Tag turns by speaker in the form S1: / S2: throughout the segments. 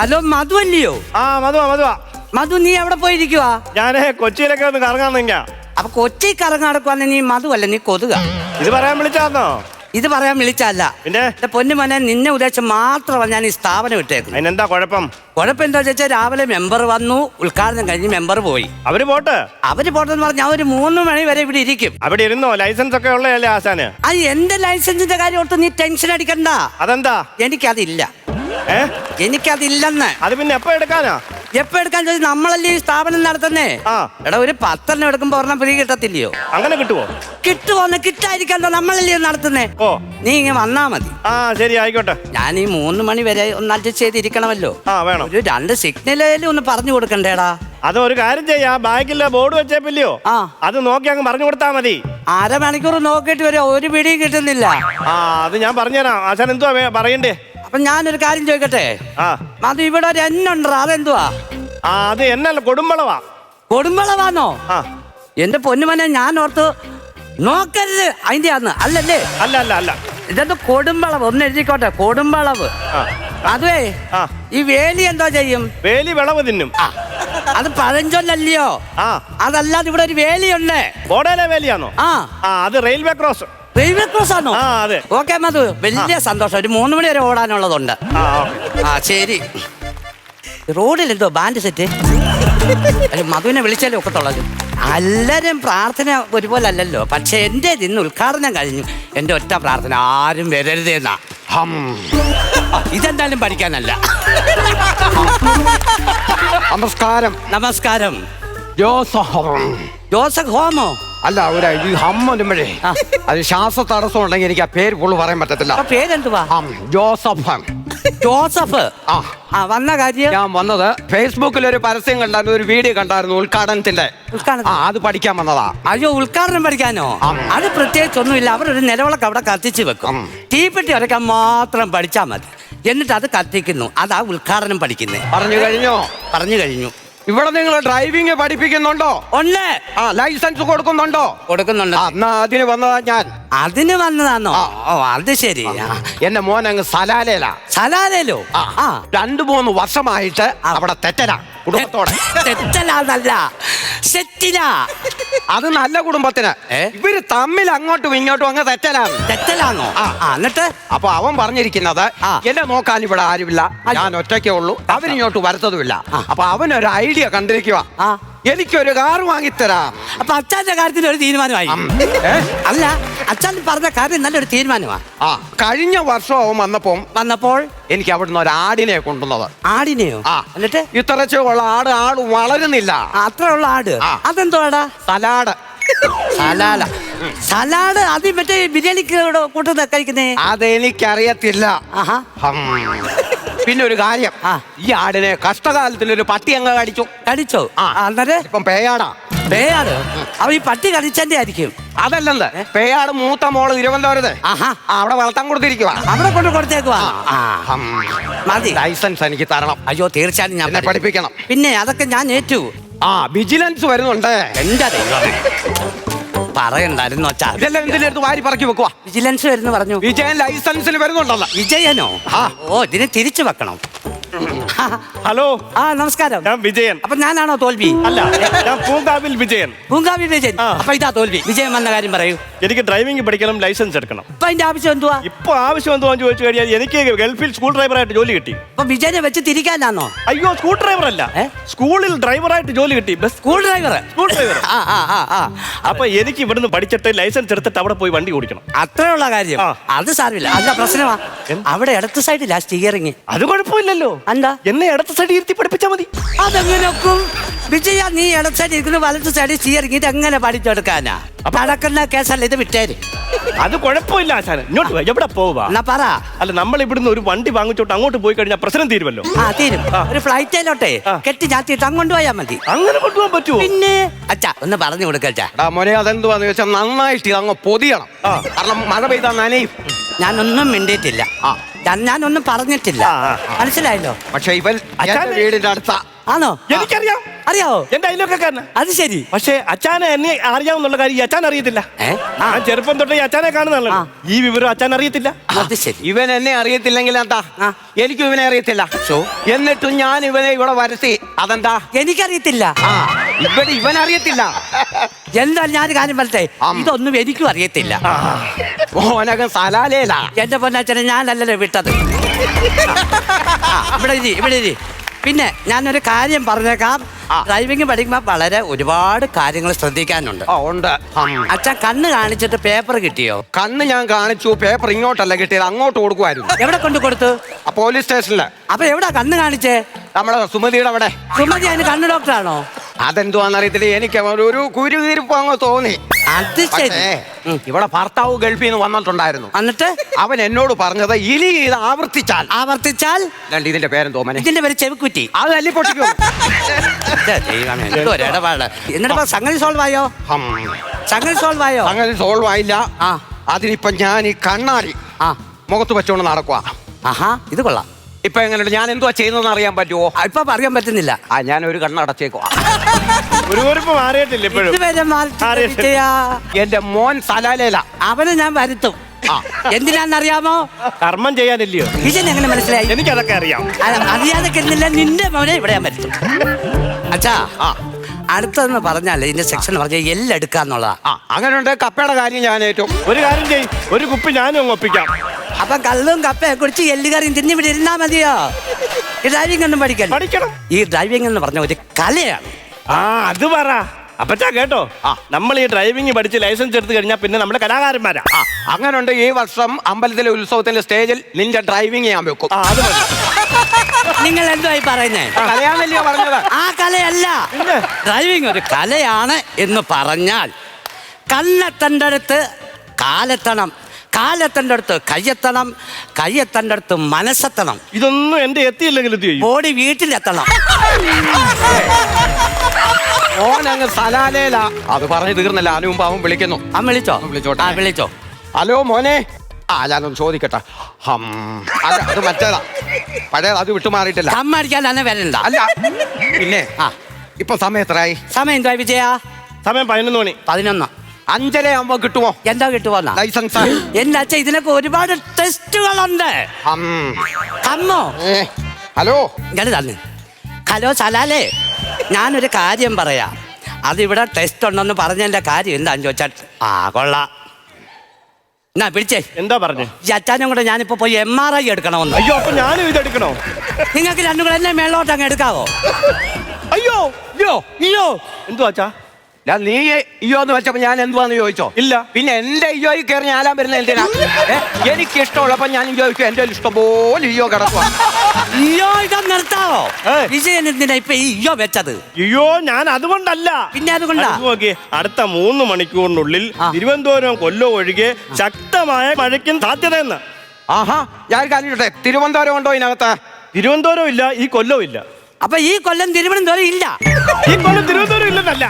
S1: Hello മധു അല്ലയോ?
S2: ആ മധുവാ മധുവാ
S1: മധു നീ എവിടെ പോയിരിക്കുവാ?
S2: ഞാൻ കൊച്ചിയിലൊക്കെ ഒന്ന് കറങ്ങാൻ നിങ്ങ
S1: അപ്പൊ കൊച്ചി കറങ്ങാടക്കുവാന്ന് നീ മധു അല്ല? നീ കൊതുക.
S2: ഇത് പറയാൻ വിളിച്ചാന്നോ?
S1: ഇത് പറയാൻ വിളിച്ചല്ല
S2: പിന്നെ?
S1: എന്റെ പൊന്നു മോനെ നിന്നെ ഉദ്ദേശിച്ച് മാത്രമാണ് ഞാൻ ഈ സ്ഥാപനം ഇട്ടേക്കുന്നത്.
S2: അതിനെന്താ കുഴപ്പം?
S1: കുഴപ്പം എന്താ വെച്ചാൽ രാവിലെ മെമ്പർ വന്നു ഉദ്ഘാടനം കഴിഞ്ഞ് മെമ്പർ പോയി.
S2: അവർ പോട്ട്?
S1: അവർ പോട്ടെന്ന് പറഞ്ഞാൽ ഒരു മൂന്ന് മണി വരെ ഇവിടെ ഇരിക്കും.
S2: അവിടെ ഇരുന്നോ? ലൈസൻസ് ഒക്കെ ഉള്ളതല്ലേ ആശാന്?
S1: അത് എന്റെ ലൈസൻസിന്റെ കാര്യം ഓർത്ത് നീ ടെൻഷൻ അടിക്കണ്ട.
S2: അതെന്താ?
S1: എനിക്കതില്ല. എനിക്കതില്ലെന്ന്.
S2: അത് പിന്നെ എപ്പോ എടുക്കാനാ?
S1: എപ്പോ എടുക്കാൻ ചോദിച്ചു? നമ്മളല്ലേ ഈ സ്ഥാപനം നടത്തുന്നേ?
S2: ആ.
S1: എടാ ഒരു പത്തെണ്ണം എടുക്കുമ്പോ ഒരെണ്ണം ഫ്രീ കിട്ടത്തില്ലയോ?
S2: അങ്ങനെ കിട്ടുവോ?
S1: കിട്ടുവോന്ന് കിട്ടായിരിക്കാൻ നമ്മളല്ലേ ഇത് നടത്തുന്നേ?
S2: ഓ.
S1: നീ ഇങ്ങനെ വന്നാ മതി.
S2: ആ ശരി ആയിക്കോട്ടെ.
S1: ഞാൻ ഈ മൂന്ന് മണി വരെ ഒന്ന് അഡ്ജസ്റ്റ് ചെയ്തിരിക്കണമല്ലോ.
S2: ആ വേണം.
S1: ഒരു രണ്ട് സിഗ്നലേലും ഒന്ന് പറഞ്ഞു കൊടുക്കണ്ടേടാ.
S2: അത് ഒരു കാര്യം ചെയ്യാ. ബാക്കിലെ ബോർഡ് വെച്ചേപ്പില്ലയോ?
S1: ആ.
S2: അത് നോക്കി അങ്ങ് പറഞ്ഞു കൊടുത്താ മതി.
S1: അരമണിക്കൂർ നോക്കിയിട്ട് വരെ ഒരു പിടിയും കിട്ടുന്നില്ല.
S2: ആ അത് ഞാൻ പറഞ്ഞുതരാം. ആശാൻ എന്തുവാ വേ- പറയണ്ടേ?
S1: അപ്പൊ ഞാനൊരു കാര്യം ചോദിക്കട്ടെ?
S2: ആ.
S1: അത് ഇവിടെ ഒരു എന്നുണ്ടോ അതെന്തുവാ?
S2: ആ അത് എന്നല്ല കൊടുമ്പളവാ.
S1: കൊടുമ്പളവാന്നോ?
S2: ആ.
S1: എന്റെ പൊന്നുമനെ ഞാൻ ഓർത്തു നോക്കരുത് അതിന്റെ അന്ന് അല്ലല്ലേ?
S2: അല്ല അല്ല അല്ല.
S1: ഇതെന്ത് കൊടുമ്പളവ് ഒന്ന് എഴുതിക്കോട്ടെ. കൊടുമ്പളവ്.
S2: ആ.
S1: അതുവേ
S2: ആ.
S1: ഈ വേലി എന്തോ ചെയ്യും?
S2: വേലി വിളവ് തിന്നും.
S1: ആ. അത് പഴഞ്ചൊല്ലല്ലയോ?
S2: ആ.
S1: അതല്ലാതെ ഇവിടെ ഒരു വേലിയുണ്ട്.
S2: ബോർഡേലെ വേലിയാണോ
S1: ആ.
S2: ആ അത് റെയിൽവേ ക്രോസ്.
S1: റെയിൽവേ ക്രോസ് ആണോ
S2: ആ അതെ.
S1: ഓക്കെ മധു. വലിയ സന്തോഷം. ഒരു മൂന്ന് മണി വരെ ഓടാനുള്ളതുണ്ട്.
S2: ആ ഓക്കേ.
S1: ആ ശരി. റോഡിൽ എന്തോ ബാൻഡ് സെറ്റ് അല്ല മധുവിനെ വിളിച്ചാലേ ഒക്കത്തുള്ളത് എല്ലാരും പ്രാർത്ഥന ഒരുപോലെ അല്ലല്ലോ. പക്ഷെ എന്റെ ഇന്ന് ഉദ്ഘാടനം കഴിഞ്ഞു. എന്റെ ഒറ്റ പ്രാർത്ഥന. ആരും വരരുതെന്നാ ഹം. ഇതെന്തായാലും പഠിക്കാനല്ല.
S3: നമസ്കാരം.
S1: നമസ്കാരം.
S3: ജോസഫ്.
S1: ജോസഫ് ഹോമോ?
S3: അല്ല ഒരു ഈ ഹം വരുമ്പോഴേ അത് ശ്വാസ തടസ്സം ഉണ്ടെങ്കിൽ എനിക്ക് ആ പേര് ഫുള്ള് പറയാൻ പറ്റത്തില്ല.
S1: അപ്പൊ പേരെന്തുവാ?
S3: Hmm Joseph.
S1: ജോസഫ്?
S3: ആ.
S1: ആ വന്ന കാര്യം?
S3: ഞാൻ വന്നത് ഫേസ്ബുക്കിൽ ഒരു പരസ്യം കണ്ടായിരുന്നു ഒരു വീഡിയോ കണ്ടായിരുന്നു ഉദ്ഘാടനത്തിന്റെ.
S1: ഉദ്ഘാടനം.
S3: ആ അത് പഠിക്കാൻ വന്നതാ.
S1: അയ്യോ ഉദ്ഘാടനം പഠിക്കാനോ?
S3: ആ.
S1: അത് പ്രത്യേകിച്ചൊന്നുമില്ല. അവരൊരു നിലവിളക്ക് അവിടെ കത്തിച്ചു വെക്കും.
S3: ഉം.
S1: തീപ്പെട്ടി വരയ്ക്കാൻ മാത്രം പഠിച്ചാൽ മതി. എന്നിട്ട് അത് കത്തിക്കുന്നു. അതാ ഉദ്ഘാടനം പഠിക്കുന്നത്
S3: പറഞ്ഞു കഴിഞ്ഞോ?
S1: പറഞ്ഞു കഴിഞ്ഞു.
S3: ഇവിടെ നിങ്ങൾ ഡ്രൈവിംഗ് പഠിപ്പിക്കുന്നുണ്ടോ?
S1: ഉണ്ട്.
S3: ആ ലൈസൻസ് കൊടുക്കുന്നുണ്ടോ?
S1: കൊടുക്കുന്നുണ്ട്.
S3: ആ, എന്നാ അതിന് വന്നതാ ഞാൻ.
S1: അതിന്
S3: വന്നതാണോ
S1: ഓ അത് ശരി.
S3: എന്റെ മോൻ അങ്ങ് സലാലയിലാ.
S1: സലാലയിലോ?
S3: ആ
S1: രണ്ട്
S3: രണ്ടു മൂന്ന് വർഷമായിട്ട് അവിടെ തെറ്റലാ കുടുംബത്തോടെ.
S1: തെറ്റലാന്നല്ല സെറ്റില.
S3: അത് നല്ല കുടുംബത്തിന്. ഇവർ തമ്മിൽ അങ്ങോട്ടും ഇങ്ങോട്ടും അങ്ങ് തെറ്റലാണ്
S1: തെറ്റലാണോ
S3: ആ.
S1: എന്നിട്ട്?
S3: അപ്പൊ അവൻ പറഞ്ഞിരിക്കുന്നത്. എന്നെ നോക്കാൻ ഇവിടെ ആരുമില്ല. ഞാൻ ഒറ്റയ്ക്കേ ഉള്ളൂ. അവരിങ്ങോട്ട് വരത്തതുമില്ല. അപ്പൊ അവനൊരു ഐഡിയ കണ്ടിരിക്കുക എനിക്കൊരു കാർ വാങ്ങിത്തരാം.
S1: അപ്പൊ അച്ഛന്റെ കാര്യത്തിൽ ഒരു തീരുമാനമായി.
S3: ഏ?
S1: അല്ല അച്ഛൻ പറഞ്ഞ കാര്യം നല്ലൊരു തീരുമാനമാണ്
S3: ആ കഴിഞ്ഞ വർഷം അവൻ വന്നപ്പം
S1: വന്നപ്പോൾ?
S3: എനിക്ക് അവിടുന്ന് ഒരു ആടിനെ കൊണ്ടുവന്നത്.
S1: ആടിനെയോ?
S3: ആ.
S1: എന്നിട്ട്?
S3: ഇത്രച്ചുള്ള ആട് ആട് വളരുന്നില്ല.
S1: അത്ര ഉള്ള ആട്.
S3: ആ.
S1: അതെന്തോടാ
S3: സലാഡ്.
S1: സലാല സലാഡ് അത് മറ്റേ ബിരിയാണിക്ക് കൂട്ടുന്ന കഴിക്കുന്നേ?
S3: അതെനിക്കറിയത്തില്ല.
S1: ആഹാ.
S3: ഹം. പിന്നെ ഒരു കാര്യം. ഈ ആടിനെ കഷ്ടകാലത്തിൽ ഒരു പട്ടി അങ്ങ് കടിച്ചു.
S1: കടിച്ചോ?
S3: ആ.
S1: ആ,
S3: ഇപ്പം പേയാടാ.
S1: പേയാട്? അവ ഈ പട്ടി കടിച്ചന്റെ ആയിരിക്കും.
S3: അതല്ലെന്ന്. പേയാട് മൂത്ത മോൾ തിരുവനന്തപുരത്ത്. അവിടെ വളർത്താൻ കൊടുത്തിരിക്കുക
S1: അവിടെ കൊണ്ട് കൊടുത്തേക്കുവാ? ആ. മതി.
S3: ലൈസൻസ് എനിക്ക് തരണം.
S1: അയ്യോ തീർച്ചയായും ഞാൻ
S3: പഠിപ്പിക്കണം.
S1: പിന്നെ അതൊക്കെ ഞാൻ ഏറ്റു.
S3: ആ വിജിലൻസ് വരുന്നുണ്ട്.
S1: എന്റെ പറയണ്ടായിരുന്നു അച്ഛാ.
S3: ഇതെല്ലാം ഇതിലെടുത്ത് വാരി പറക്കി വെക്കുവാ?
S1: വിജിലൻസ് വരുന്നു പറഞ്ഞു.
S3: വിജയൻ ലൈസൻസിന് വരുന്നുണ്ടല്ലോ.
S1: വിജയനോ?
S3: ആ.
S1: ഓ ഇതിനെ തിരിച്ചു വെക്കണം.
S2: ഹലോ.
S1: ആ നമസ്കാരം.
S2: ഞാൻ വിജയൻ.
S1: അപ്പൊ ഞാനാണോ തോൽവി?
S2: അല്ല ഞാൻ പൂങ്കാവിൽ വിജയൻ.
S1: പൂങ്കാവിൽ വിജയൻ. അപ്പൊ ഇതാ തോൽവി. വിജയൻ വന്ന കാര്യം പറയൂ.
S2: എനിക്ക് ഡ്രൈവിംഗ് പഠിക്കണം ലൈസൻസ് എടുക്കണം.
S1: അപ്പൊ അതിന്റെ ആവശ്യം എന്തുവാ?
S2: ഇപ്പൊ ആവശ്യം എന്തോന്ന് ചോദിച്ചു കഴിഞ്ഞാൽ എനിക്ക് ഗൾഫിൽ സ്കൂൾ ഡ്രൈവറായിട്ട് ജോലി കിട്ടി.
S1: അപ്പൊ വിജയനെ വെച്ച് തിരിക്കാനാണോ
S2: അയ്യോ സ്കൂൾ ഡ്രൈവർ അല്ല. സ്കൂളിൽ ഡ്രൈവർ ആയിട്ട് ജോലി കിട്ടി. Bus
S1: school driver
S2: school driver അപ്പൊ എനിക്ക് ഇവിടുന്ന് പഠിച്ചിട്ട് ലൈസൻസ് എടുത്തിട്ട് അവിടെ പോയി വണ്ടി ഓടിക്കണം.
S1: അത്രയുള്ള കാര്യം. അത് സാരമില്ല. അല്ല പ്രശ്നമാ? അവിടെ ഇടത്ത് സൈഡിലാ സ്റ്റിയറിങ്
S2: അത് കുഴപ്പമില്ലല്ലോ.
S1: എന്താ?
S2: എന്നെ ഇടത്ത സൈഡ് ഇരുത്തി പഠിപ്പിച്ചാൽ മതി.
S1: അതെങ്ങനെയൊക്കും? വിജയ നീ ഇടത്ത സൈഡിൽ ഇരിക്കുന്നു വലത്ത് സൈഡിൽ സ്റ്റിയറിങ് ഇത് എങ്ങനെ പഠിച്ചെടുക്കാനാ? നടക്കുന്ന കേസല്ല ഇത് വിട്ടേര്.
S2: അത് കുഴപ്പമില്ല ആശാന്. ഇങ്ങോട്ട് വാ, എവിടെ പോവാ?
S1: എന്നാ പറ.
S2: അല്ല നമ്മൾ ഇവിടുന്ന് ഒരു വണ്ടി വാങ്ങിച്ചോട്ട് അങ്ങോട്ട് പോയി കഴിഞ്ഞാൽ പ്രശ്നം തീരുമല്ലോ.
S1: ആ തീരും. ഒരു ഫ്ലൈറ്റ്
S2: ആ.
S1: കെട്ടി ചാത്തിയിട്ട് അങ്ങോട്ട് പോയാൽ മതി.
S2: അങ്ങനെ കൊണ്ടുപോകാൻ പറ്റുമോ
S1: പിന്നെ? അച്ഛാ ഒന്ന് പറഞ്ഞു കൊടുക്കച്ചാ
S3: എടാ മോനെ അതെന്തുവാന്ന് ചോദിച്ചാൽ നന്നായിട്ട് ഇതങ്ങ് പൊതിയണം.
S2: ആ.
S3: കാരണം മഴ പെയ്താൽ നനയും.
S1: ഞാനൊന്നും മിണ്ടിയിട്ടില്ല.
S3: ആ.
S1: ഞാൻ- ഞാനൊന്നും പറഞ്ഞിട്ടില്ല.
S2: ആ, ആ,
S1: മനസ്സിലായല്ലോ?
S3: പക്ഷെ ഇവൻ
S2: അച്ഛാ,
S3: എന്റെ വീടിന്റെ അടുത്ത.
S1: ആണോ?
S2: എനിക്കറിയാം.
S1: അറിയാവോ?
S2: എന്റെ അയലൊക്കെക്കാരനാ
S1: അത് ശരി.
S2: പക്ഷേ അച്ഛനെ എന്നെ അറിയാവുന്നുള്ള കാര്യം ഈ അച്ഛൻ അറിയത്തില്ല.
S1: ഏ?
S2: ഞാൻ ചെറുപ്പം തൊട്ടേ ഈ അച്ഛനെ കാണുന്നല്ലോ
S1: ആ.
S2: ഈ വിവരം അച്ഛൻ അറിയത്തില്ല.
S1: അത് ശരി.
S3: ഇവൻ എന്നെ അറിയത്തില്ലെങ്കിൽ എന്താ?
S1: ആ.
S3: എനിക്കും ഇവനെ അറിയത്തില്ല. എന്നിട്ടും ഞാൻ ഇവനെ ഇവിടെ വരുത്തി. അതെന്താ?
S1: എനിക്കറിയത്തില്ല.
S3: ആ. ഇവിടെ ഇവൻ അറിയത്തില്ല.
S1: എന്താ ഞാൻ കാര്യം
S3: പറഞ്ഞേ.
S1: ഇതൊന്നും എനിക്കും അറിയത്തില്ല.
S3: മോനകം സലാലേല.
S1: എന്റെ പൊന്നാച്ചനെ ഞാനല്ലല്ലോ വിട്ടത്. ഇവിടെ ഇരി ഇവിടെ ഇരി. പിന്നെ ഞാനൊരു കാര്യം പറഞ്ഞേക്കാം. ഡ്രൈവിംഗ് പഠിക്കുമ്പോൾ വളരെ ഒരുപാട് കാര്യങ്ങൾ ശ്രദ്ധിക്കാനുണ്ട്.
S3: ഉണ്ട്.
S1: അച്ഛൻ കണ്ണ് കാണിച്ചിട്ട് പേപ്പർ കിട്ടിയോ?
S3: കണ്ണ് ഞാൻ കാണിച്ചു പേപ്പർ ഇങ്ങോട്ടല്ല കിട്ടിയത് അങ്ങോട്ട് കൊടുക്കുമായിരുന്നു
S1: എവിടെ കൊണ്ട് കൊടുത്തു?
S3: പോലീസ് സ്റ്റേഷനിൽ.
S1: അപ്പൊ എവിടെ കണ്ണ് കാണിച്ചേ?
S3: നമ്മളെ സുമതിയുടെ അവിടെ.
S1: സുമതി അതിന് കണ്ണ് ഡോക്ടറാണോ?
S3: അതെന്തുവാന്നറിയത്തില്ല എനിക്ക് ഒരു- കുരുകിരിപ്പ് അങ്ങ് തോന്നി.
S1: അത് ശരി.
S3: പക്ഷേ ഇവിടെ ഭർത്താവ് ഗൾഫിൽ നിന്ന് വന്നിട്ടുണ്ടായിരുന്നു.
S1: എന്നിട്ട്?
S3: അവൻ എന്നോട് പറഞ്ഞത് ഇനി ഇത് ആവർത്തിച്ചാൽ.
S1: ആവർത്തിച്ചാൽ?
S3: രണ്ട് ഇതിന്റെ പേരും തോമനെ
S1: ഇതിന്റെ പേര് ചെവിക്കുറ്റി.
S3: അത് തല്ലി പൊട്ടിക്കും.
S1: ദൈവമേ, ഇടപാട്. എന്നിട്ടിപ്പോ സംഗതി സോൾവ് ആയോ?
S3: ഹം.
S1: സംഗതി സോൾവ് ആയോ?
S3: അങ്ങനെ സോൾവ് ആയില്ല.
S1: ആ.
S3: അതിനിപ്പം ഞാൻ ഈ കണ്ണാടി
S1: ആ.
S3: മുഖത്ത് വെച്ചോണ്ട് നടക്കുക
S1: ആഹാ ഇത് കൊള്ളാം.
S3: ഇപ്പൊ എങ്ങനെയുണ്ട്? ഞാൻ എന്തുവാ ചെയ്യുന്നതെന്ന് അറിയാൻ പറ്റുമോ
S1: ഇപ്പൊ പറയാൻ പറ്റുന്നില്ല.
S3: ആ ഞാൻ ഒരു അടച്ചേക്കോ
S2: ഒരു കുറിപ്പ് മാറിയിട്ടില്ല ഇപ്പോഴും.
S1: ഇതുവരെ മാറ്റി
S2: ആരെ?
S1: വിജയാ.
S3: എന്റെ മോൻ സലാലേല.
S1: അവനെ ഞാൻ വരുത്തും. എന്തിനാന്നറിയാമോ
S2: കർമ്മം ചെയ്യാനില്ലയോ?
S1: ഇതിനെങ്ങനെ എങ്ങനെ മനസ്സിലായി?
S2: എനിക്കതൊക്കെ അറിയാം.
S1: അറിയാതെ കിട്ടുന്നില്ല നിന്റെ മോനെ ഇവിടെ ഞാൻ വരുത്തും. അച്ഛാ
S3: ആ.
S1: അടുത്തതെന്ന് പറഞ്ഞാൽ ഇതിന്റെ സെക്ഷൻ പറഞ്ഞാൽ എല്ലെടുക്കാന്നുള്ളതാ.
S3: ആ അങ്ങനെയുണ്ട്. കപ്പയുടെ കാര്യം ഞാൻ ഏറ്റവും
S2: ഒരു കാര്യം ചെയ് ഒരു കുപ്പി ഞാനും അങ്ങ് ഒപ്പിക്കാം.
S1: അപ്പൊ കള്ളും കപ്പയെ കുടിച്ച് എല്ലുകറിയും തിന്നി ഇവിടെ ഇരുന്നാ മതിയോ? ഈ ഡ്രൈവിംഗ് ഒന്നും പഠിക്കണ്ട
S2: പഠിക്കണം.
S1: ഈ ഡ്രൈവിംഗ് എന്ന് പറഞ്ഞ ഒരു കലയാണ്.
S2: ആ അത് പറ. അപ്പച്ചാ കേട്ടോ.
S3: ആ.
S2: നമ്മൾ ഈ ഡ്രൈവിംഗ് പഠിച്ച് ലൈസൻസ് എടുത്തു കഴിഞ്ഞാൽ പിന്നെ നമ്മുടെ കലാകാരന്മാരാ.
S3: ആ. അങ്ങനെയുണ്ട് ഈ വർഷം അമ്പലത്തിലെ ഉത്സവത്തിന്റെ സ്റ്റേജിൽ നിന്റെ ഡ്രൈവിംഗ് ഞാൻ വെക്കും.
S2: ആ അത് മതി.
S1: നിങ്ങൾ എന്തായി പറയുന്നേ?
S3: കലയാന്നല്ലയോ പറഞ്ഞത്?
S1: ആ കലയല്ല. ഡ്രൈവിംഗ് ഒരു കലയാണ് എന്ന് പറഞ്ഞാൽ കണ്ണെത്തേണ്ട അടുത്ത് കാലെത്തണം. കാലെത്തേണ്ട അടുത്ത് കയ്യെത്തണം കയ്യെത്തേണ്ട അടുത്ത് മനസ്സെത്തണം.
S2: ഇതൊന്നും എന്റെ എത്തിയില്ലെങ്കിൽ ഓടി ചെയ്യും?
S1: ബോഡി വീട്ടിലെത്തണം.
S3: ഓൻ അങ്ങ് സലാലേല. അത് പറഞ്ഞു തീർന്നല്ല. അതിനു പാവം വിളിക്കുന്നു.
S1: ആ വിളിച്ചോ?
S3: വിളിച്ചോട്ടെ.
S1: ആ വിളിച്ചോ.
S3: ഹലോ മോനെ. ആ ഞാനൊന്ന് ചോദിക്കട്ടെ. ഹം. അല്ല അത് മറ്റേതാ. പഴയത് അത് വിട്ടുമാറിയിട്ടില്ല.
S1: കമ്മടിക്കാൻ തന്നെ വരണ്ട.
S3: അല്ല പിന്നെ
S1: ആ.
S3: ഇപ്പൊ സമയം എത്രയായി?
S1: സമയം എന്താ വിജയ?
S2: സമയം പതിനൊന്ന് മണി.
S1: പതിനൊന്ന്.
S3: അഞ്ചര ആവുമ്പോ കിട്ടുമോ?
S1: എന്താ കിട്ടുമോ
S3: ലൈസൻസ്
S1: എന്റെ അച്ഛ ഇതിനൊക്കെ ഒരുപാട് ടെസ്റ്റുകളുണ്ട്.
S3: അമ്മോ ഹലോ?
S1: ഇങ്ങനെ തന്നെ. ഹലോ സലാലേ. ഞാനൊരു കാര്യം പറയാം. അതിവിടെ ടെസ്റ്റ് ഉണ്ടെന്ന് പറഞ്ഞതിന്റെ കാര്യം എന്താന്ന് ചോദിച്ചാൽ ആ കൊള്ളാം. എന്നാ പിടിച്ചേ.
S2: എന്താ പറഞ്ഞു?
S1: ഈ അച്ഛനും കൂടെ ഞാനിപ്പോ പോയി എം ആർ ഐ എടുക്കണമെന്ന്.
S2: അയ്യോ അപ്പൊ ഞാനും ഇതെടുക്കണോ
S1: നിങ്ങൾക്ക് രണ്ടും കൂടെ എന്നെ മേളോട്ട് അങ്ങ് എടുക്കാവോ?
S2: അയ്യോ
S3: അയ്യോ
S1: അയ്യോ
S2: എന്തുവാ അച്ഛാ?
S3: ഞാൻ നീ അയ്യോ എന്ന് വെച്ചപ്പോ ഞാൻ എന്തുവാന്ന് ചോദിച്ചോ?
S2: ഇല്ല.
S3: പിന്നെ എന്റെ ഇയ്യോയിൽ കയറി ഞാനാൻ വരുന്ന എന്തിനാ? എനിക്ക് ഇഷ്ടമുള്ളപ്പോ ഞാൻ ചോദിച്ചു എന്റെ ഇഷ്ടം പോലെ കിടക്കുക
S1: അയ്യോ ഇതാ നിർത്താവോ?
S2: ഏയ്.
S1: വിജയൻ എന്തിനാ ഇപ്പൊ അയ്യോ വെച്ചത്?
S2: അയ്യോ ഞാൻ അതുകൊണ്ടല്ല.
S1: പിന്നെ അതുകൊണ്ടാ?
S2: അടുത്ത് മൂന്ന് മണിക്കൂറിനുള്ളിൽ. തിരുവനന്തപുരം കൊല്ലം ഒഴികെ ശക്തമായ മഴയ്ക്കും സാധ്യതയെന്ന്
S3: ആഹാ ഞാൻ കാണിച്ചോട്ടെ തിരുവനന്തപുരം ഉണ്ടോ ഇതിനകത്ത്?
S2: തിരുവനന്തപുരം ഇല്ല ഈ കൊല്ലവും ഇല്ല
S1: അപ്പൊ ഈ കൊല്ലം തിരുവനന്തപുരം ഇല്ല.
S2: ഈ കൊല്ലം തിരുവനന്തപുരം ഇല്ലെന്നല്ല.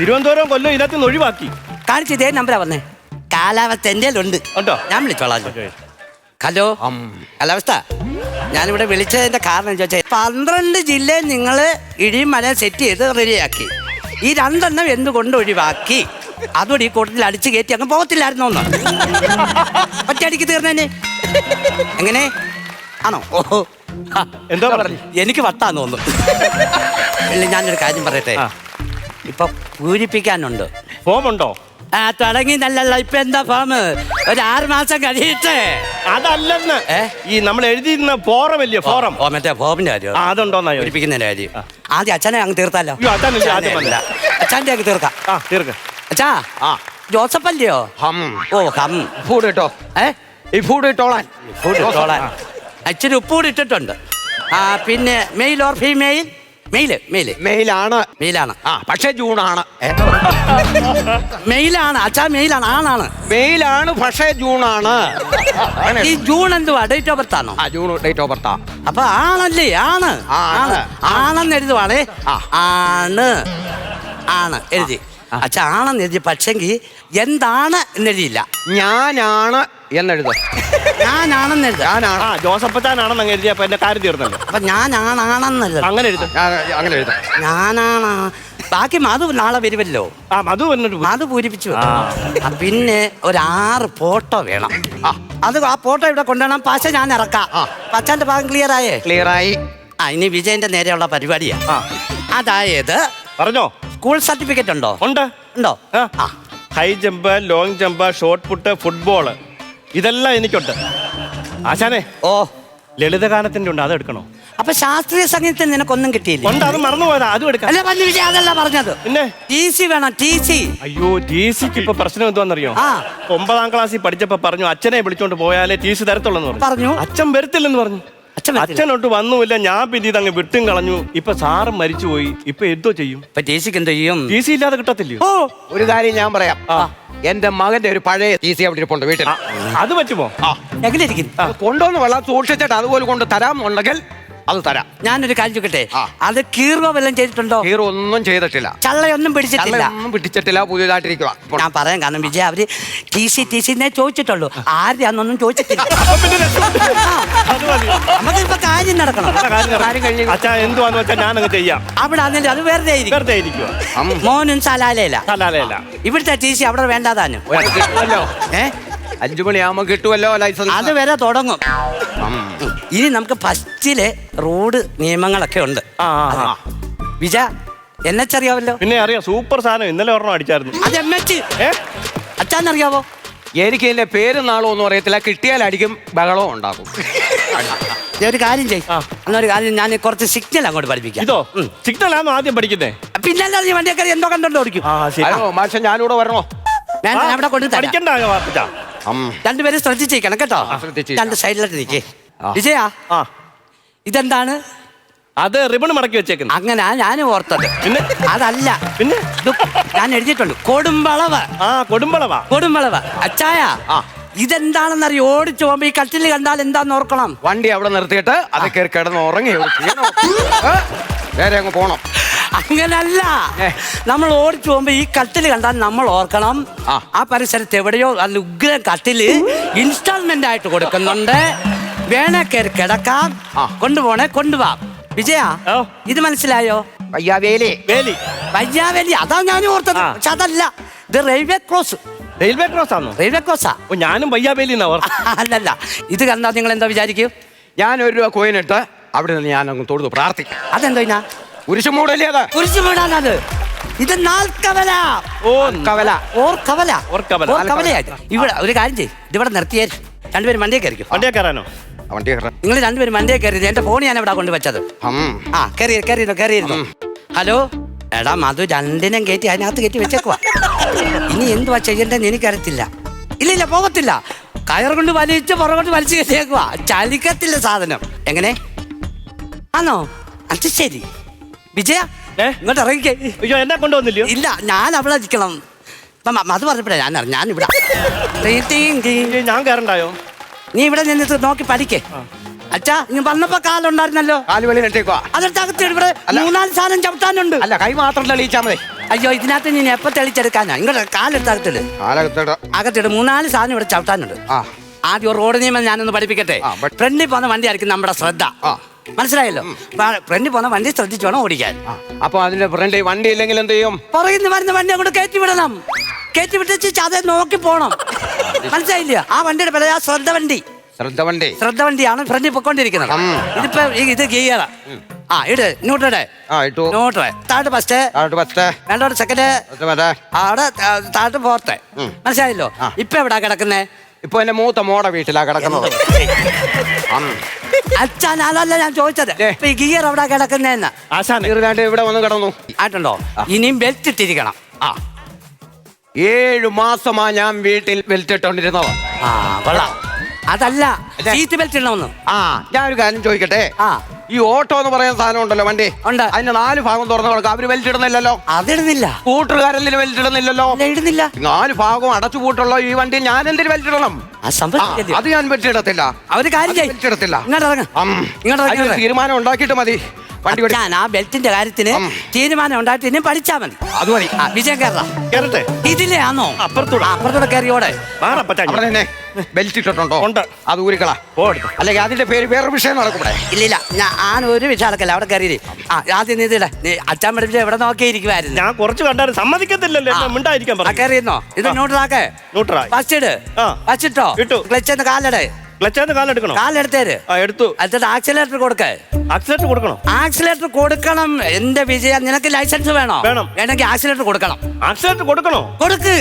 S2: തിരുവനന്തപുരം കൊല്ലം ഇതിനകത്ത് നിന്ന് ഒഴിവാക്കി.
S1: കാണിച്ച ഇതേ നമ്പറാ വന്നേ. കാലാവസ്ഥ എന്റെ ഉണ്ട്.
S2: ഉണ്ടോ?
S1: ഞാൻ വിളിച്ചോളാം ഹലോ. കാലാവസ്ഥ? ഞാനിവിടെ വിളിച്ചതിന്റെ കാരണം ചോദിച്ചാൽ പന്ത്രണ്ട് ജില്ലയിൽ നിങ്ങൾ ഇടിയും മല സെറ്റ് ചെയ്ത് റെഡിയാക്കി. ഈ രണ്ടെണ്ണം എന്തുകൊണ്ട് ഒഴിവാക്കി? അതോടെ ഈ കൂട്ടത്തിൽ അടിച്ചു കയറ്റി അങ്ങ് പോകത്തില്ലായിരുന്നു ഒന്ന് ഒറ്റയടിക്ക് തീർന്നേനെ. എങ്ങനെ? ആണോ? ഓഹോ.
S2: എന്താ പറഞ്ഞു?
S1: എനിക്ക് വട്ടാന്ന് തോന്നുന്നു. ഇല്ല ഞാനൊരു കാര്യം പറയട്ടെ. ഇപ്പൊ പൂരിപ്പിക്കാനുണ്ട്.
S2: ഫോം ഉണ്ടോ
S1: ആ തുടങ്ങി നല്ലല്ല. ഇപ്പൊ എന്താ ഫോം ഒരു ആറ് മാസം കഴിയട്ടെ.
S2: അതല്ലെന്ന്. ഈ നമ്മൾ എഴുതിയിരുന്ന ഫോറം അല്ലേ ഫോറം.
S1: ഓ മറ്റേ ഫോമിന്റെ കാര്യം.
S2: അതുണ്ടോ.
S1: പൂരിപ്പിക്കുന്നതിന്റെ കാര്യം. ആദ്യം അച്ഛനെ അങ്ങ് തീർത്താലോ? അച്ഛന്റെ അങ്ങ് തീർക്കാം.
S2: തീർക്കാം.
S1: അച്ഛാ
S3: ആ.
S1: ജോസഫ് അല്ലയോ
S3: ഹം.
S1: ഓ ഹം.
S3: ഫൂഡ് കേട്ടോ
S1: ഏ?
S3: ഈ ഫൂഡ് ഇട്ടോളാൻ.
S1: ഫുഡ് ഇട്ടോളാൻ. ഇച്ചിരി ഉപ്പ് കൂടി ഇട്ടിട്ടുണ്ട്. ആ പിന്നെ male or female male male
S3: മെയിലാണ്
S1: മെയിലാണ്
S3: ആ പക്ഷേ ജൂണാണ്?
S1: മെയിലാണ് അച്ഛാ മെയിലാണ് ആണാണ്.
S3: മെയിലാണ് പക്ഷേ ജൂണാണ്.
S1: ഈ ജൂൺ എന്തുവാ? ഡേറ്റ് ഓഫ് ബർത്ത് ആണോ?
S3: ആ ജൂൺ ഡേറ്റ് ഓഫ് ബർത്താ
S1: അപ്പൊ ആണല്ലേ? ആണ്.
S3: ആണ്.
S1: ആണ്. ആണെന്ന് എഴുതുവാണേ. ആണ്. ആണ്. എഴുതി. അച്ഛാ ആണെന്ന് എഴുതി. പക്ഷെങ്കിൽ എന്താണ് എന്നെഴുതിയില്ല
S3: ഞാനാണ് എന്നെഴുത്.
S1: ഞാനാണെന്ന് എഴുതാം
S3: ഞാനാണ്
S2: ആ ജോസഫച്ചാനാണെന്ന് അങ്ങ് എഴുതി അപ്പൊ എന്റെ കാര്യം തീർന്നല്ലോ.
S1: അപ്പൊ ഞാനാണെന്ന് എഴുതാം
S2: അങ്ങനെ എഴുതാം.
S3: ഞാൻ അങ്ങനെ എഴുതാം.
S1: ഞാനാണ്. ബാക്കി മധു നാളെ വരുമല്ലോ.
S2: ആ മധു വന്നിട്ട് പോയി.
S1: മധു പൂരിപ്പിച്ചു.
S2: ആ,
S1: പിന്നെ ഒരു ആറ് ഫോട്ടോ വേണം. ആ, അത് ആ ഫോട്ടോ ഇവിടെ കൊണ്ടുവരണം. പശ ഞാൻ ഇറക്കാം. പച്ചാന്റെ ഭാഗം ക്ലിയർ ആയേ
S3: ക്ലിയർ ആയി
S1: ആ ഇനി വിജയന്റെ നേരെയുള്ള പരിപാടിയാ.
S2: ആ.
S1: അതായത്
S2: പറഞ്ഞോ?
S1: സ്കൂൾ സർട്ടിഫിക്കറ്റ് ഉണ്ടോ?
S2: ഉണ്ട്.
S1: ഉണ്ടോ?
S2: ആ.
S1: ആ.
S2: High jump long jump shot put football. ഇതെല്ലാം എനിക്കുണ്ട്. ആശാനെ
S1: ഓ.
S2: ലളിതഗാനത്തിന്റെ ഉണ്ട് അത് എടുക്കണോ?
S1: അപ്പൊ ശാസ്ത്രീയ സംഗീതത്തിൽ നിനക്കൊന്നും കിട്ടിയില്ല?
S2: ഉണ്ട് അത് മറന്നുപോയതാ അതും എടുക്കാം.
S1: അല്ല പറഞ്ഞു വിജയ അതല്ല പറഞ്ഞത്.
S2: പിന്നെ?
S1: ടി സി വേണം ടി സി
S2: അയ്യോ ടി സിക്ക് ഇപ്പൊ പ്രശ്നം എന്തുവാന്നറിയോ?
S1: ആ.
S2: ഒമ്പതാം ക്ലാസ്സിൽ പഠിച്ചപ്പോ പറഞ്ഞു അച്ഛനെ വിളിച്ചോണ്ട് പോയാലേ ടി സി തരത്തുള്ളൂ പറഞ്ഞു.
S1: പറഞ്ഞു.
S2: അച്ഛൻ വരത്തില്ലെന്ന് പറഞ്ഞു. അച്ഛനോട്ട് വന്നുമില്ല ഞാൻ പിന്നെ ഇതങ്ങ് വിട്ടും കളഞ്ഞു. ഇപ്പൊ മരിച്ചു പോയി ഇപ്പൊ എന്തോ ചെയ്യും?
S1: ഇപ്പൊ എന്തോ ചെയ്യും?
S2: ടി സി ഇല്ലാതെ കിട്ടത്തില്ലയോ?
S1: ഓ.
S3: ഒരു കാര്യം ഞാൻ പറയാം. എന്റെ മകന്റെ ഒരു പഴയ ടി സി അവിടെ ഇരിപ്പുണ്ട് വീട്ടിൽ.
S2: അത് പറ്റുമോ?
S1: എങ്ങനെ ഇരിക്കും
S3: കൊണ്ടുവന്ന് വെള്ളം സൂക്ഷിച്ചിട്ട് അതുപോലെ കൊണ്ട് തരാമുണ്ടെങ്കിൽ അത് തരാം.
S1: ഞാനൊരു കാര്യം ചോദിക്കട്ടെ?
S3: ആ.
S1: അത് കീറുക വല്ലതും ചെയ്തിട്ടുണ്ടോ?
S3: കീറോ ഒന്നും ചെയ്തിട്ടില്ല.
S1: ചള്ളയൊന്നും പിടിച്ചിട്ടില്ല.
S3: ഒന്നും പിടിച്ചിട്ടില്ല പുതിയതായിട്ടിരിക്കുക
S1: ഞാൻ പറയാൻ കാരണം വിജയ അവർ ടി സി ടി സി ചോദിച്ചിട്ടുള്ളൂ. ആരെയാന്നൊന്നും ചോദിച്ചിട്ടില്ല.
S2: അത് മതി.
S1: നമുക്കിപ്പോ കാര്യം നടക്കണം.
S2: കാര്യം നടക്കും. അച്ഛാ എന്തുവാന്ന് വെച്ചാൽ ഞാനങ്ങ് ചെയ്യാം.
S1: അവിടെ ആണെങ്കിൽ അത് വെറുതെ ഇരിക്കും.
S2: വെറുതെ ഇരിക്കുക
S1: മോനും സലാലയില്ല
S2: അല്ലാതെയല്ല
S1: ഇവിടുത്തെ ടി സി അവിടെ വേണ്ടാതാനും.
S3: അഞ്ചു മണിയാകുമ്പോ കിട്ടുമല്ലോ ലൈസൻസ്.
S1: അത് വരെ തുടങ്ങും.
S3: ഉം.
S1: ഇനി നമുക്ക് ഫസ്റ്റിലെ റോഡ് നിയമങ്ങളൊക്കെ ഉണ്ട്. വിജ എന്നെ അറിയാവല്ലോ
S2: പിന്നെ അറിയാം സൂപ്പർ സാധനം ഇന്നലെ ഒരെണ്ണം അടിച്ചായിരുന്നു.
S1: അത് എം എച്ച്
S2: ഏ?
S1: അച്ഛനറിയാവോ?
S3: എനിക്ക് ഇതിന്റെ പേരും നാളോ ഒന്നും അറിയത്തില്ല കിട്ടിയാൽ അടിക്കും ബഹളവും ഉണ്ടാകും.
S1: ഞാൻ ഒരു കാര്യം ചെയ്യും. എന്നൊരു കാര്യം ഞാൻ കുറച്ച് സിഗ്നൽ അങ്ങോട്ട് പഠിപ്പിക്കാം.
S2: ഇതോ?
S1: സിഗ്നൽ
S2: ആണ് ആദ്യം പഠിക്കുന്നേ?
S1: പിന്നല്ലാതെ വണ്ടിയൊക്കെ എന്തോ കണ്ടോ ഓടിക്കും.
S3: അയ്യോ മാഷ ഞാനിവിടെ വരണോ?
S1: ഞാൻ അവിടെ കൊണ്ട്
S3: ഉം.
S1: രണ്ടുപേരും ശ്രദ്ധിച്ചേക്കണം കേട്ടോ? രണ്ട് സൈഡിലോട്ട് നിൽക്കേ. വിജയ?
S2: ആ.
S1: ഇതെന്താണ്?
S2: അത് റിബൺ മടക്കി വെച്ചേക്കുന്നു.
S1: അങ്ങനെ ഞാനും ഓർത്തത്.
S2: പിന്നെ?
S1: അതല്ല.
S2: പിന്നെ?
S1: ഞാൻ എഴുതിയിട്ടുണ്ട് കൊടുമ്പളവ്.
S2: ആ കൊടുമ്പളവാ.
S1: കൊടുമ്പളവ്. അച്ചായ
S3: ആ.
S1: ഇതെന്താണെന്നറിയോ? ഓടിച്ചു പോകുമ്പോ ഈ കട്ടിൽ കണ്ടാൽ എന്താന്ന് ഓർക്കണം?
S3: വണ്ടി അവിടെ നിർത്തിയിട്ട് അത് കയറി കിടന്ന് ഉറങ്ങി? നേരെ അങ്ങ് പോണം.
S1: അങ്ങനല്ല. നമ്മൾ ഓടിച്ചു പോകുമ്പോ ഈ കട്ടിൽ കണ്ടാൽ നമ്മൾ ഓർക്കണം.
S3: ആ.
S1: ആ പരിസരത്ത് എവിടെയോ നല്ല ഉഗ്ര കട്ടിൽ ഇൻസ്റ്റാൾമെന്റ് ആയിട്ട് കൊടുക്കുന്നുണ്ട്. വേണേ കയറി കിടക്കാം. കൊണ്ടുപോണേ കൊണ്ടുപോവാം വിജയ
S2: ഓ.
S1: ഇത് മനസ്സിലായോ?
S3: വയ്യാവേലി.
S2: വേലി.
S1: വയ്യാവേലി അതാ ഞാൻ ഓർത്തത്.
S2: ആ.
S1: പക്ഷെ അതല്ല ഇത് റെയിൽവേ ക്രോസ്.
S2: റെയിൽവേ ക്രോസ് ആണോ
S1: റെയിൽവേ ക്രോസാ.
S2: ഓ ഞാനും എന്നാ ഓർത്ത്
S1: അല്ലല്ല ഇത് കണ്ടാ നിങ്ങൾ എന്താ വിചാരിക്കും?
S3: ഞാൻ ഒരു രൂപ കോയിനിട്ട് അവിടെ നിന്ന് ഞാൻ അങ്ങ് തൊഴുതു പ്രാർത്ഥിക്കും.
S1: അതെന്തോ
S3: കുരിശുമൂടല്ലേ അത്?
S1: കുരിശു വീടാണത് ഇത് നാൽക്കവല.
S2: ഓ
S3: കവല
S1: ഓർക്കവല.
S2: ഓർക്കവല.
S1: ഓർക്കവലയായിട്ട് ഇവിടെ ഒരു കാര്യം ചെയ്യും. ഇതിവിടെ നിർത്തിയേ രണ്ടുപേരും വണ്ടിയെ കയറിക്കും?
S2: വണ്ടിയെ കയറാനോ?
S3: വണ്ടി കയറാൻ
S1: നിങ്ങൾ രണ്ടുപേരും വണ്ടിയെ കയറിയിരുന്നു. എന്റെ ഫോൺ ഞാൻ ഇവിടെ കൊണ്ട്
S3: വെച്ചത്
S1: ആ കയറി കയറിയിരുന്നു കയറിയിരുന്നു ഹലോ? എടാ മധു രണ്ടിനും കയറ്റി അതിനകത്ത് കയറ്റി വെച്ചേക്കുവാ. ഇനി എന്തുവാ ചെയ്യേണ്ടതെന്ന് എനിക്കറിയത്തില്ല. ഇല്ല ഇല്ല പോകത്തില്ല. കയർ കൊണ്ട് വലിച്ച് പുറകോട്ട് വലിച്ചു കയറ്റിയേക്കുവാ. ചലിക്കത്തില്ല സാധനം. എങ്ങനെ? ആണോ അത് ശരി. വിജയ ഇങ്ങോട്ട് ഇറങ്ങിക്കേ.
S2: അയ്യോ എന്നെ കൊണ്ടുവന്നില്ലയോ?
S1: ഇല്ല ഞാൻ അവിടെ നിൽക്കണം. മധു പറഞ്ഞപ്പോഴാ ഞാൻ അറിഞ്ഞു. ഞാൻ ഇവിടെ ടീ, ടീ, ടീ.
S2: ഏയ്, ഞാൻ കയറണ്ടായോ
S1: നീ ഇവിടെ നിന്നിട്ട് നോക്കി പഠിക്കേ. അച്ഛാ നീ വന്നപ്പോ കാലുണ്ടായിരുന്നല്ലോ.
S3: കാൽ വെളി നെട്ടേക്കുവാ
S1: അതെടുത്ത് ഇവിടെ മൂന്നാൽ സാധനം ചവിട്ടാനുണ്ട്.
S3: അല്ല കൈ മാത്രം തെളിയിച്ചാ മതി.
S1: അയ്യോ ഇതിനകത്ത് നീ എപ്പോ തെളിച്ചെടുക്കാനാ? ഇങ്ങോട്ട് കാലെടുത്തകത്തിൽ
S3: അകത്തിട്ട്
S1: അകത്തിട്. മൂന്നാൽ സാധനം ഇവിടെ ചവിട്ടാനുണ്ട്.
S3: ആ.
S1: ആദ്യം റോഡ് നിയമം ഞാനൊന്ന് പഠിപ്പിക്കട്ടെ.
S3: ആ,
S1: ഫ്രണ്ടിൽ പോകുന്ന വണ്ടി ആയിരിക്കും നമ്മുടെ ശ്രദ്ധ.
S3: ആ.
S1: മനസ്സിലായല്ലോ? ഫ്രണ്ട് പോന്ന വണ്ടി ശ്രദ്ധിച്ചു വേണം ഓടിക്കാൻ.
S3: അപ്പൊ അതിന്റെ ഫ്രണ്ട് വണ്ടി ഇല്ലെങ്കിൽ എന്ത് ചെയ്യും?
S1: പറയുന്ന വരുന്ന വണ്ടി അങ്ങോട്ട് കയറ്റി വിടണം. കയറ്റി വിട്ടിച്ച് അതെ നോക്കി പോണം. മനസ്സിലായില്ല? ആ വണ്ടിയുടെ പേര് ആ ശ്രദ്ധ വണ്ടി.
S3: ശ്രദ്ധ വണ്ടി.
S1: ശ്രദ്ധ വണ്ടിയാണ് ഫ്രണ്ടിൽ പൊക്കോണ്ടിരിക്കുന്നത്. ഇതിപ്പോ ഇത് ഗിയറാ. ആ ഇട്. ഇങ്ങോട്ട് താഴോട്ട് ഫസ്റ്റ് രണ്ടോട്ട് സെക്കൻഡ് അവിടെ താഴോട്ട് ഫോർത്ത് മനസ്സിലായല്ലോ. ഇപ്പൊ എവിടാ കിടക്കുന്നേ?
S3: ഇപ്പൊ എന്റെ മൂത്ത മോടെ വീട്ടിലാ കിടക്കുന്നത്. അച്ഛാ
S1: അച്ഛൻ അതല്ല ഞാൻ ചോദിച്ചത്.
S3: ഏ.
S1: ഇപ്പൊ ഈ ഗിയർ അവിടെ കിടക്കുന്നേന്ന്?
S2: ആശാനെ.
S3: ഇവിടെ വന്ന് കിടന്നു.
S1: ആയിട്ടുണ്ടോ? ഇനിയും ബെൽറ്റ് ഇട്ടിരിക്കണം.
S3: ആ. ഏഴു മാസമാ ഞാൻ വീട്ടിൽ ബെൽറ്റ് ഇട്ടോണ്ടിരുന്നോ
S1: ആ കൊള്ളാം. അതല്ല സീറ്റ് ബെൽറ്റ് ഇടണമെന്ന്.
S3: ആ ഞാൻ ഒരു കാര്യം ചോദിക്കട്ടെ?
S1: ആ.
S3: ഈ ഓട്ടോ എന്ന് പറയുന്ന സാധനം ഉണ്ടല്ലോ വണ്ടി.
S1: ഉണ്ട്.
S3: അതിന്റെ നാല് ഭാഗം തുറന്നു കൊടുക്കാം. അവർ വലിച്ചിടുന്നില്ലല്ലോ.
S1: അതിടുന്നില്ല.
S3: സ്കൂട്ടറുകാരെന്തിന്
S1: വലിച്ചിടുന്നില്ലല്ലോ? ഇടുന്നില്ല.
S3: നാല് ഭാഗവും അടച്ചുപൂട്ടുള്ള ഈ വണ്ടി? ഞാൻ എന്തിന് വലിച്ചിടണം?
S1: ആ സംഭവിക്കില്ലേ
S3: അത് ഞാൻ പറ്റിയിടത്തില്ല
S1: അവർ കാര്യം ചെയ്യ്.
S3: വെച്ചിടത്തില്ല
S1: ഇങ്ങോട്ട് ഇറങ്ങ്. ഇങ്ങോട്ട്.
S3: തീരുമാനം ഉണ്ടാക്കിയിട്ട് മതി. വണ്ടി വിടി
S1: ആ ബെൽറ്റിന്റെ കാര്യത്തിന്
S3: ഉം.
S1: തീരുമാനം ഉണ്ടായിട്ട് ഇനി പഠിച്ചാ മതി.
S3: അത് മതി.
S1: ആ വിജയം കയറാം
S2: കേറട്ടെ?
S1: ഇതിലേ ആണോ?
S2: അപ്പുറത്തൂടെ.
S1: അപ്പുറത്തൂടെ കയറിയോടെ
S3: അവിടെ തന്നെ ബെൽറ്റ് ഇട്ടിട്ടുണ്ടോ?
S2: ഉണ്ട്.
S3: അത് ഊരിക്കളാ.
S2: പോ എടുത്തോ.
S3: അല്ലെങ്കിൽ അതിന്റെ പേര് വേറെ വിഷയം നടക്കൂടെ
S1: ഇല്ലില്ല ഞാൻ ഒരു വിഷയക്കല്ല അവിടെ കയറി ആ ആദ്യം നീ ഇതിടെ നീ അച്ഛൻ പഠിപ്പിച്ച എവിടെ നോക്കിയിരിക്കുവായിരുന്നു?
S2: ഞാൻ കുറച്ച് കണ്ടാലും സമ്മതിക്കത്തില്ലല്ലോ. എന്നെ മിണ്ടായിരിക്കാൻ
S1: ആ
S2: പറഞ്ഞു
S1: കയറിയിരുന്നോ ഇത്
S2: ആ.
S1: ന്യൂട്രാക്ക്?
S2: ന്യൂട്രായി.
S1: ഫസ്റ്റ് ഇട്.
S2: ആ.
S1: ഫസ്റ്റ് ഇട്ടോ?
S2: ഇട്ടു.
S1: ക്ലച്ച് കാലടേ.
S2: ക്ലച്ചാന്ന് കാലെടുക്കണോ?
S1: കാലെടുത്തേര്.
S2: ആ എടുത്തു.
S1: എന്നിട്ട് ആക്സിലേറ്റർ കൊടുക്ക.
S2: ആക്സിലേറ്റർ കൊടുക്കണോ?
S1: ആക്സിലേറ്റർ കൊടുക്കണം. എന്റെ വിജയ നിനക്ക് ലൈസൻസ് വേണോ?
S2: വേണം.
S1: വേണമെങ്കിൽ ആക്സിലേറ്റർ കൊടുക്കണം.
S2: ആക്സിലേറ്റർ കൊടുക്കണോ?
S1: കൊടുക്ക്.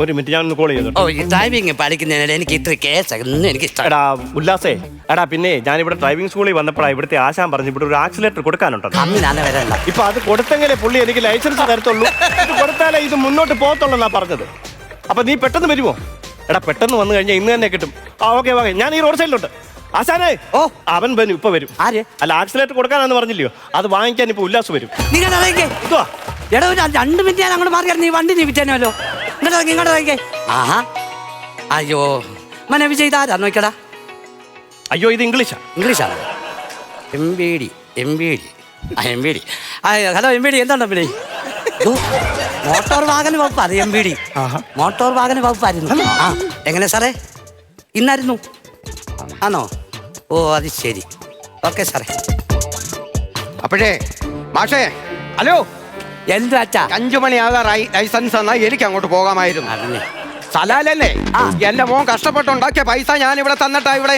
S2: ഒരു മിനിറ്റ് ഞാൻ കോൾ ചെയ്തു
S1: ഓ ഈ ഡ്രൈവിംഗ് പഠിക്കുന്നതിനിടെ എനിക്ക് ഇത്ര കേസ് ഒന്നും എനിക്ക്
S2: എടാ ഉല്ലാസേ എടാ പിന്നെ ഞാനിവിടെ ഡ്രൈവിംഗ് സ്കൂളിൽ വന്നപ്പോഴാണ് ഇവിടുത്തെ ആശാൻ പറഞ്ഞു ഇവിടെ ഒരു ആക്സിലേറ്റർ കൊടുക്കാനുണ്ടോ
S1: കമ്മിനാണ് വരണ്ട
S2: ഇപ്പൊ അത് കൊടുത്തെങ്കിലേ പുള്ളി എനിക്ക് ലൈസൻസ് തരത്തുള്ളൂ. കൊടുത്താലേ ഇത് മുന്നോട്ട് പോകത്തുള്ളൂ എന്നാ പറഞ്ഞത്. അപ്പൊ നീ പെട്ടെന്ന് വരുമോ എടാ പെട്ടെന്ന് വന്നു കഴിഞ്ഞാൽ ഇന്ന് തന്നെ കിട്ടും. ആ ഓക്കെ ഓക്കെ. ഞാൻ ഈ റോഡ് സൈഡിലുണ്ട് ആശാനേ
S1: ഓ.
S2: അവൻ വരും ഇപ്പൊ വരും.
S1: ആര്?
S2: അല്ല ആക്സിലേറ്റർ കൊടുക്കാനാന്ന് പറഞ്ഞില്ലയോ? അത് വാങ്ങിക്കാൻ ഇപ്പൊ ഉല്ലാസ് വരും.
S1: നിങ്ങൾ ഇറങ്ങിക്കേ.
S2: ഇതുവാ
S1: എടാ ഒരു രണ്ട് മിനിറ്റ് ഞാൻ അങ്ങോട്ട് മാറിയാൽ നീ വണ്ടി നീ വിറ്റേനല്ലോ ഇങ്ങോട്ട് ഇറങ്ങി ഇങ്ങോട്ട് ഇറങ്ങിക്കേ. ആഹാ. അയ്യോ മനെ വിജയ് ഇതാരാ നോക്കടാ
S2: അയ്യോ ഇത് ഇംഗ്ലീഷാ.
S1: ഇംഗ്ലീഷാണ് M B D M B D. ആ എം ബി ഡി. ആ ഹലോ എം ബി ഡി എന്താണ് എം ബി ഡി? മോട്ടോർ വാഹന വകുപ്പ് അത് എം ബി ഡി മോട്ടോർ വാഹന വകുപ്പായിരുന്നു ആ എങ്ങനെ സാറേ? ഇന്നായിരുന്നു. ആണോ? ഓ അത് ശരി. ഓക്കെ സാറേ.
S3: അപ്പോഴേ മാഷേ ഹലോ.
S1: എന്താ അച്ഛാ
S3: അഞ്ചു മണിയാകാറായി. ലൈസൻസ് എന്നാൽ എനിക്ക് അങ്ങോട്ട് പോകാമായിരുന്നു.
S1: അതന്നെ
S3: സലാലല്ലേ?
S1: ആ.
S3: എന്റെ മോൻ കഷ്ടപ്പെട്ടുണ്ടാക്കിയ പൈസ ഞാൻ ഇവിടെ തന്നിട്ടാ ഇവിടെ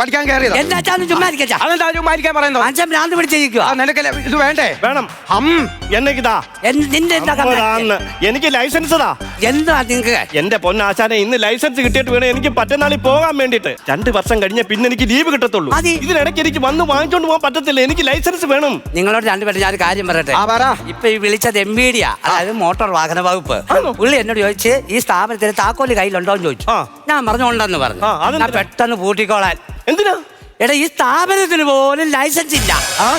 S3: പഠിക്കാൻ കയറിയത്.
S1: എന്റെ അച്ഛാന്ന് ചുമ്മാ ഇരിക്കച്ചാ
S3: അതെന്താ ചുമ്മാരിക്കാൻ പറയുന്നത്?
S1: അച്ഛൻ ഭ്രാന്ത് പിടിച്ചിരിക്കുക
S3: ആ നിനക്ക് ഇത് വേണ്ടേ?
S2: വേണം.
S3: ഹം.
S2: എന്നേക്കിതാ?
S1: നിന്റെ.
S2: എനിക്ക് ലൈസൻസ് താ
S1: എന്താ നിങ്ങൾക്ക്
S2: എന്റെ പൊന്നാശാനെ ഇന്ന് ലൈസൻസ് കിട്ടിയിട്ട് വേണം എനിക്ക് പറ്റുന്നാളിൽ പോകാൻ വേണ്ടിട്ട് രണ്ട് വർഷം കഴിഞ്ഞ പിന്നെ എനിക്ക് ലീവ് കിട്ടത്തുള്ളൂ. ഇതിനിടയ്ക്ക് എനിക്ക് വന്ന് വാങ്ങിച്ചോണ്ട് പോകാൻ പറ്റത്തില്ല. എനിക്ക് ലൈസൻസ് വേണം.
S1: നിങ്ങളോട് രണ്ടുപേരും ഞാൻ കാര്യം പറയട്ടെ?
S3: ആ പറ.
S1: ഇപ്പൊ ഈ വിളിച്ചത് എം ബി ഡിയാ അതായത് മോട്ടോർ വാഹന വകുപ്പ്? പുള്ളി എന്നോട് ചോദിച്ച് ഈ സ്ഥാപനത്തിന് താക്കോൽ കയ്യിലുണ്ടോ എന്ന് ചോദിച്ചു. ഞാൻ പറഞ്ഞോണ്ടെന്ന് പറഞ്ഞു? ഞാൻ പെട്ടെന്ന് പൂട്ടിക്കോളാൻ.
S2: എന്തിനാ?
S1: എടാ ഈ സ്ഥാപനത്തിന് പോലും ലൈസൻസ് ഇല്ല.
S2: ആ.